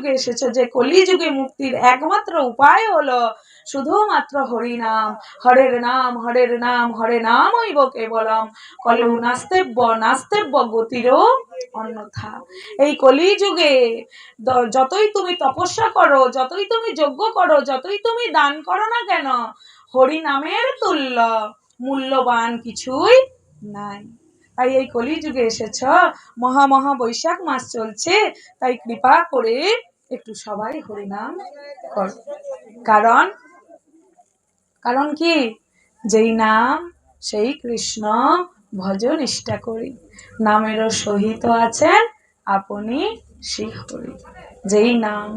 কলিযুগে এসেছ যে কলিযুগে মুক্তির একমাত্র উপায় হলো শুধুমাত্র হরিনাম হরের নাম হরের নাম, হরে নাম হইব কেবলম। কলু নাস্তেব্য নাস্তেব্য গতিরও অন্যথা। এই কলিযুগে যতই তুমি তপস্যা করো, যতই তুমি যজ্ঞ করো, যতই তুমি দান করো না কেন, হরি নামের তুল্য, মূল্যবান কিছুই নাই। তাই এই কলিযুগে এসেছ, মহা মহা বৈশাখ মাস চলছে, তাই কৃপা করে একটু সবাই হরিনাম কর। কারণ কারণ কি? যেই নাম, সেই কৃষ্ণ ভজ নিষ্ঠা করি। নামেরও সহিত আছেন আপনি শ্রী হরি যেই নাম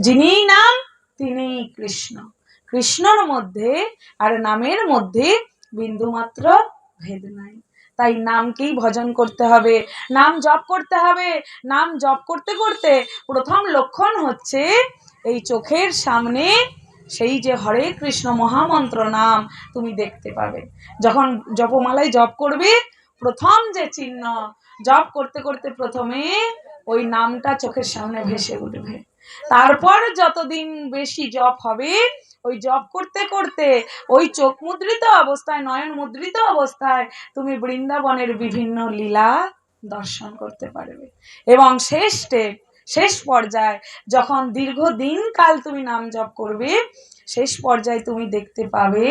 যিনি নাম তিনি কৃষ্ণ। কৃষ্ণর মধ্যে আর নামের মধ্যে বিন্দুমাত্র ভেদ নাই। তাই নামকেই ভজন করতে হবে। নাম জপ করতে হবে। নাম জপ করতে করতে প্রথম লক্ষণ হচ্ছে এই চোখের সামনে সেই যে হরে কৃষ্ণ মহামন্ত্র নাম তুমি দেখতে পাবে। যখন জপমালায় জপ করবে, প্রথম যে চিহ্ন, জপ করতে করতে প্রথমে ওই নামটা চোখের সামনে ভেসে উঠবে। তারপর যতদিন বেশি জপ হবে, ওই জপ করতে করতে ওই চোখ মুদ্রিত অবস্থায়, নয়ন মুদ্রিত অবস্থায় তুমি বৃন্দাবনের বিভিন্ন লীলা দর্শন করতে পারবে। এবং শেষ স্টেপ শেষ পর্যায়ে যখন দীর্ঘদিন কাল তুমি নাম জপ করবে, শেষ পর্যায়ে তুমি দেখতে পাবে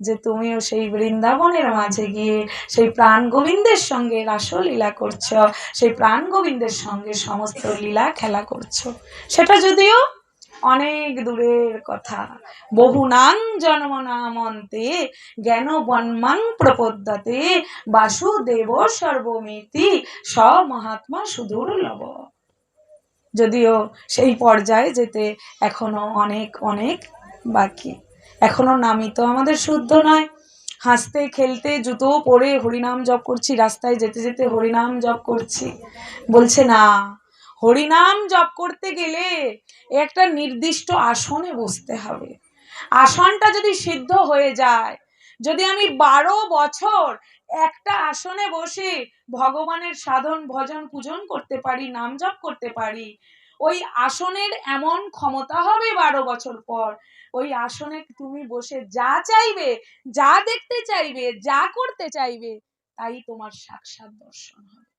যে তুমিও সেই বৃন্দাবনের মাঝে গিয়ে সেই প্রাণ গোবিন্দের সঙ্গে রাসলীলা করছ, সেই প্রাণ গোবিন্দের সঙ্গে সমস্ত লীলা খেলা করছ। সেটা যদিও অনেক দূরের কথা। বহু নাং জন্ম নামন্তে জ্ঞান বন্মাং প্রপদ্যতে বাসুদেব সর্বমিতি স মহাত্মা সুদুর্লভ। যদিও সেই পর্যায়ে যেতে এখনও অনেক অনেক বাকি। এখনও নামই তো আমাদের শুদ্ধ নয়। হাসতে, খেলতে, জুতো পরে হরিনাম জপ করছি, রাস্তায় যেতে যেতে হরিনাম জপ করছি। বলছে, না, হরিনাম জপ করতে গেলে একটা নির্দিষ্ট আসনে বসতে হবে। আসনটা যদি সিদ্ধ হয়ে যায় যদি আমি বারো বছর একটা আসনে বসে ভগবানের সাধন, ভজন, পূজন করতে পারি, নাম জপ করতে পারি, ওই আসনের এমন ক্ষমতা হবে বারো বছর পর। ওই আসনে তুমি বসে যা চাইবে, যা দেখতে চাইবে, যা করতে চাইবে, তাই তোমার সাক্ষাৎ দর্শন হবে।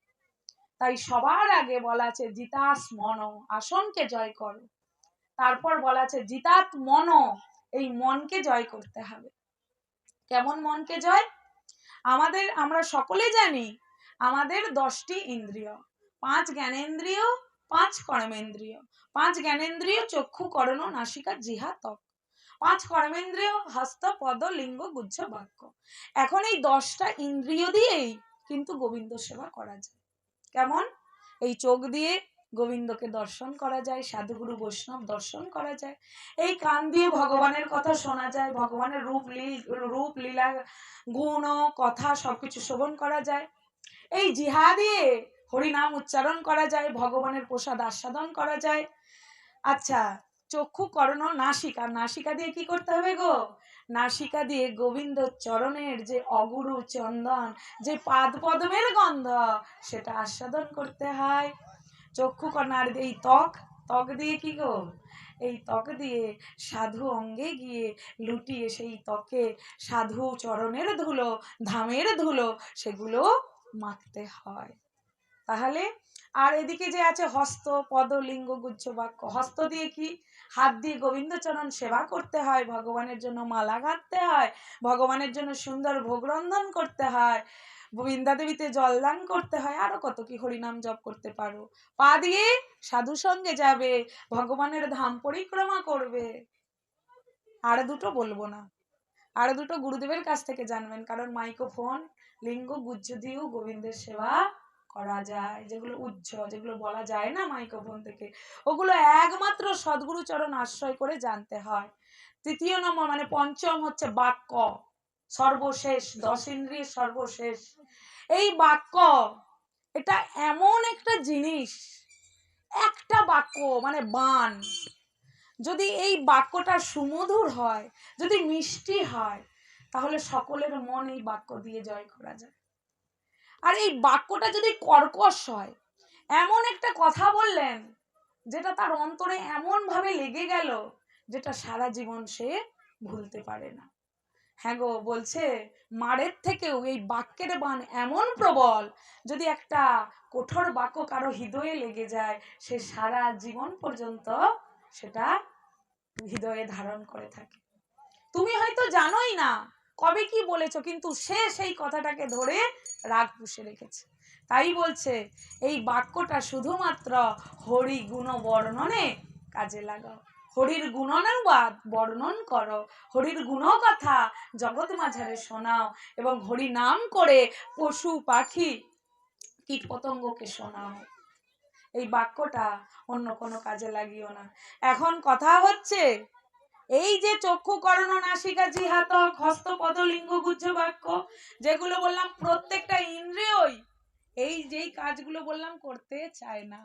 তাই সবার আগে বলা আছে, জিতাস মন, আসনকে জয় করো। তারপর বলা আছে, জিতাত মন, এই মনকে জয় করতে হবে। কেমন মনকে জয়? আমাদের, আমরা সকলে জানি আমাদের দশটি ইন্দ্রিয়। পাঁচ জ্ঞানেন্দ্রিয়, পাঁচ কর্মেন্দ্রিয়। পাঁচ জ্ঞানেন্দ্রিয়, চক্ষু, করণ, নাসিকা, জিহা, ত্বক। পাঁচ কর্মেন্দ্রিয়, হস্ত, পদ, লিঙ্গ, গুচ্ছ, বাক্য। এখন এই দশটা ইন্দ্রিয় দিয়েই কিন্তু গোবিন্দ সেবা করা যায়। কেমন? এই চোখ দিয়ে গোবিন্দকে দর্শন করা যায়, সাধুগুরু বৈষ্ণব দর্শন করা যায়। এই কান দিয়ে ভগবানের কথা শোনা যায়, ভগবানের রূপ রূপ লীলা, গুণ, কথা সবকিছু শ্রবণ করা যায়। এই জিহা দিয়ে হরিনাম উচ্চারণ করা যায়, ভগবানের প্রসাদ আস্বাদন করা যায়। আচ্ছা চক্ষু করণ নাসিকা নাসিকা দিয়ে কি করতে হবে গো? নাসিকা দিয়ে গোবিন্দ চরণের যে অগুরু চন্দন, যে পাদ পদ্মের গন্ধ, সেটা আস্বাদন করতে হয়। চক্ষু কর্ণার এই ত্বক ত্বক দিয়ে কি গো? এই ত্বক দিয়ে সাধু অঙ্গে গিয়ে লুটিয়ে সেই ত্বকে সাধু চরণের ধুলো, ধামের ধুলো, সেগুলো মাখতে হয়। তাহলে আর এদিকে যে আছে হস্ত পদ লিঙ্গ বাক্য হস্ত দিয়ে কি? হাত দিয়ে গোবিন্দচরণ সেবা করতে হয়, ভগবানের জন্য মালা গাঁথতে হয়, ভগবানের জন্য সুন্দর ভোগ রন্ধন করতে হয়। বৃন্দা দেবীতে জলদান করতে হয়, আরও কত কি হরিনাম জপ করতে পারো। পা দিয়ে সাধু সঙ্গে যাবে, ভগবানের ধাম পরিক্রমা করবে। আর দুটো বলব না। আর দুটো গুরুদেবের কাছ থেকে জানবেন, কারণ মাইক্রোফোন লিঙ্গ, গুজ্জ দিয়েও গোবিন্দের সেবা করা যায়। যেগুলো উজ্জ, যেগুলো বলা যায় না মাইক্রোফোন থেকে, ওগুলো একমাত্র সদ্গুরু চরণ আশ্রয় করে জানতে হয়। তৃতীয় নম্বর মানে পঞ্চম হচ্ছে বাক্য। সর্বশেষ দশ ইন্দ্রিয় সর্বশেষ। এই বাক্য এটা এমন একটা জিনিস একটা বাক্য মানে বান। যদি এই বাক্যটা সুমধুর হয় যদি মিষ্টি হয় তাহলে সকলের মন এই বাক্য দিয়ে জয় করা যায়। আর এই বাক্যটা যদি কর্কশ হয় এমন একটা কথা বললেন যেটা তার অন্তরে এমন ভাবে লেগে গেল যেটা সারা জীবন সে ভুলতে পারে না। হ্যাঁ গো, বলছে, মারের থেকেও এই বাক্যের বান এমন প্রবল, যদি একটা কঠোর বাক্য কারও হৃদয়ে লেগে যায়, সে সারা জীবন পর্যন্ত সেটা হৃদয়ে ধারণ করে থাকে। তুমি হয়তো জানোই না, কবে কি বলেছ, কিন্তু সে সেই কথাটাকে ধরে রাগ পুষে রেখেছে। তাই বলছে, এই বাক্যটা শুধুমাত্র হরি গুণ বর্ণনে কাজে লাগাও। হরির গুণানুবাদ বর্ণন করো। হরির গুণ কথা জগৎ মাঝারে শোনাও এবং হরি নাম করে পশু, পাখি কীট পতঙ্গকে শোনাও। এই বাক্যটা অন্য কোনো কাজে লাগিও না। এখন কথা হচ্ছে, এই যে চক্ষু করণ নাসিকা জিহাতক হস্ত পদ লিঙ্গ গুজ্জ বাক্য, যেগুলো বললাম প্রত্যেকটা ইন্দ্রিয়ই, এই যেই কাজগুলো বললাম করতে চায় না।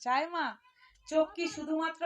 চায় মা? চোখ কি শুধুমাত্র